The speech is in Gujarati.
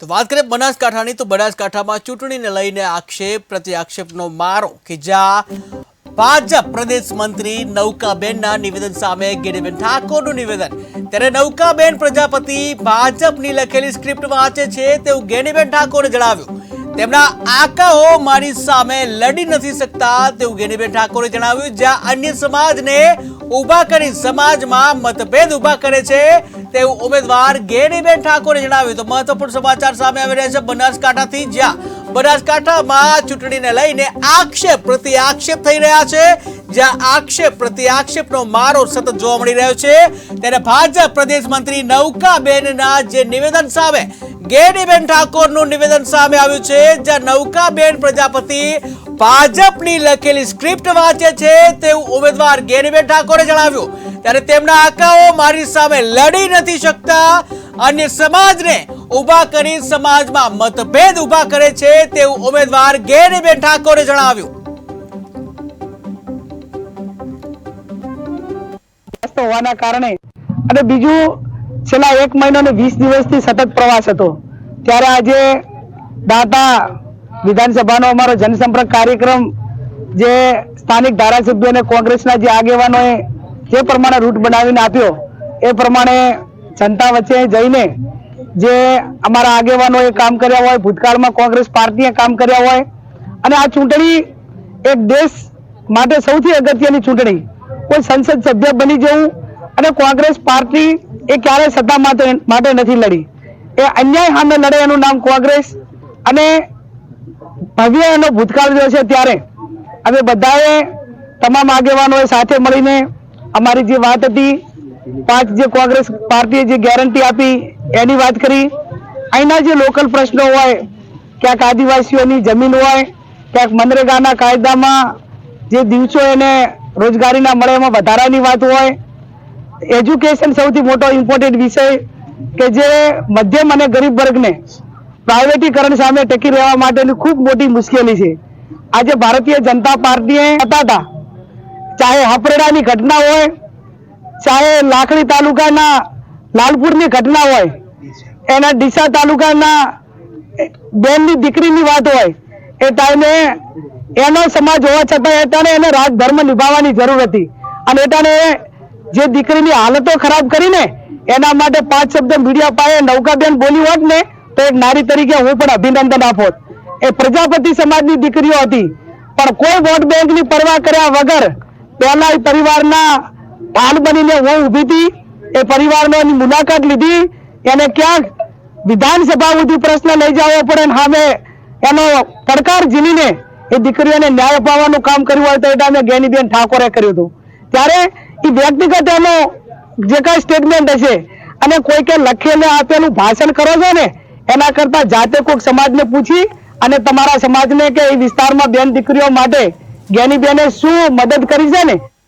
તો વાત કરીએ બનાસકાંઠાની, તો બનાસકાંઠામાં ચૂંટણીને લઈને આક્ષેપ પ્રતિ આક્ષેપનો મારો કે જ્યાં ભાજપ પ્રદેશ મંત્રી નૌકાબેનના નિવેદન સામે ગિરિબેન ઠાકોરનું નિવેદન. ત્યારે નૌકાબેન પ્રજાપતિ ભાજપની લખેલી સ્ક્રિપ્ટ વાંચે છે તેવું ગેનીબેન ઠાકોરે જણાવ્યું. તેમના આકાઓ મારી સામે લડી નથી શકતા તેવું ગેનીબેન ઠાકોરે જણાવ્યું, જ્યાં અન્ય સમાજને ઊભા કરી સમાજમાં મતભેદ ઊભા કરે છે તેવું ઉમેદવાર ગેનીબેન ઠાકોરે જણાવ્યું. તો મહત્વપૂર્ણ સમાચાર સામે આવી રહ્યા છે બનાસકાંઠાથી, જ્યાં બનાસકાંઠામાં ચૂંટણીને લઈને આક્ષેપ પ્રતિ આક્ષેપ થઈ રહ્યા છે. જ્યાં આક્ષેપ પ્રતિ આક્ષેપનો મારો સતત જોવા મળી રહ્યો છે, ત્યારે ભાજપ પ્રદેશ મંત્રી નૌકાબેનના જે નિવેદન સામે ગેડીબેન ઠાકોરનું નિવેદન સામે આવ્યું છે, જ્યાં નૌકાબેન પ્રજાપતિ ભાજપની લખેલી સ્ક્રિપ્ટ વાંચે છે, તેવું ઉમેદવાર ગેનીબેન ઠાકોરે જણાવ્યું. ત્યારે તેમના આકાઓ મારી સામે લડી નથી શકતા અને સમાજને ઊભા કરી સમાજમાં મતભેદ ઊભા કરે છે, તેવું ઉમેદવાર ગેનીબેન ઠાકોરે જણાવ્યું. વ્યસ્ત હોવાના કારણે અને બીજું, છેલ્લા એક મહિનો ને વીસ દિવસથી સતત પ્રવાસ હતો. ત્યારે આજે દાતા વિધાનસભાનો અમારો જનસંપર્ક કાર્યક્રમ જે સ્થાનિક ધારાસભ્યો અને કોંગ્રેસના જે આગેવાનોએ જે પ્રમાણે રૂટ બનાવીને આપ્યો, એ પ્રમાણે જનતા વચ્ચે જઈને જે અમારા આગેવાનોએ કામ કર્યા હોય, ભૂતકાળમાં કોંગ્રેસ પાર્ટીએ કામ કર્યા હોય, અને આ ચૂંટણી એક દેશ માટે સૌથી અગત્યની ચૂંટણી કોઈ સંસદ સભ્ય બની જવું અને કોંગ્રેસ પાર્ટી એ ક્યારેય સત્તા માટે નથી લડી. એ અન્યાય સામે લડે એનું નામ કોંગ્રેસ અને ભવ્ય એનો ભૂતકાળ રહ્યો છે ત્યારે. અમે બધાએ તમામ આગેવાનોએ સાથે મળીને અમારી જે વાત હતી, પાંચ જે કોંગ્રેસ પાર્ટીએ જે ગેરંટી આપી એની વાત કરી. અહીંના જે લોકલ પ્રશ્નો હોય, ક્યાંક આદિવાસીઓની જમીન હોય, ક્યાંક મનરેગાના કાયદામાં જે દિવસો એને રોજગારીના મળે એમાં વધારાની વાત હોય. એજ્યુકેશન સૌથી મોટો ઇમ્પોર્ટન્ટ વિષય કે જે મધ્યમ અને ગરીબ વર્ગને પ્રાઇવેટીકરણ સામે ટકી રહેવા માટેની ખૂબ મોટી મુશ્કેલી છે. આજે ભારતીય જનતા પાર્ટીએ હતા ચાહે હાપરેડાની ઘટના હોય, ચાહે લાખણી તાલુકાના લાલપુરની ઘટના હોય, એના ડીસા તાલુકાના બેનની દીકરીની વાત હોય, એ ટાઈમે એનો સમાજ હોવા છતાં એ ટાણે એને રાજધર્મ નિભાવવાની જરૂર હતી. અને એ જે દીકરીની હાલતો ખરાબ કરીને એના માટે પાંચ શબ્દ મીડિયા પાસે નૌકાબેન બોલી હોત ને, તો એક નારી તરીકે હું પણ અભિનંદન આપોત. એ પ્રજાપતિ સમાજની દીકરીઓ હતી. પણ કોઈ વોટ બેંકની પરવા કર્યા વગર પહેલા એ પરિવારના ઢાલ બનીને હું ઊભી હતી, એ પરિવારનો મુલાકાત લીધી. એને ક્યાંક વિધાનસભા સુધી પ્રશ્ન લઈ જવો પડે અને સામે એનો પડકાર ઝીલીને એ દીકરીઓને ન્યાય અપાવવાનું કામ કર્યું હોય તો એ ટાઈમે ગેનીબેન ઠાકોરે કર્યું હતું. ત્યારે એ વ્યક્તિગત એનો જે કાંઈ સ્ટેટમેન્ટ હશે અને કોઈકે લખીને આપેલું ભાષણ કરો છો ને, એના કરતા જાતે કોઈક સમાજને પૂછી અને તમારા સમાજને કે એ વિસ્તારમાં બેન દીકરીઓ માટે જ્ઞાનીબેને શું મદદ કરી છે ને?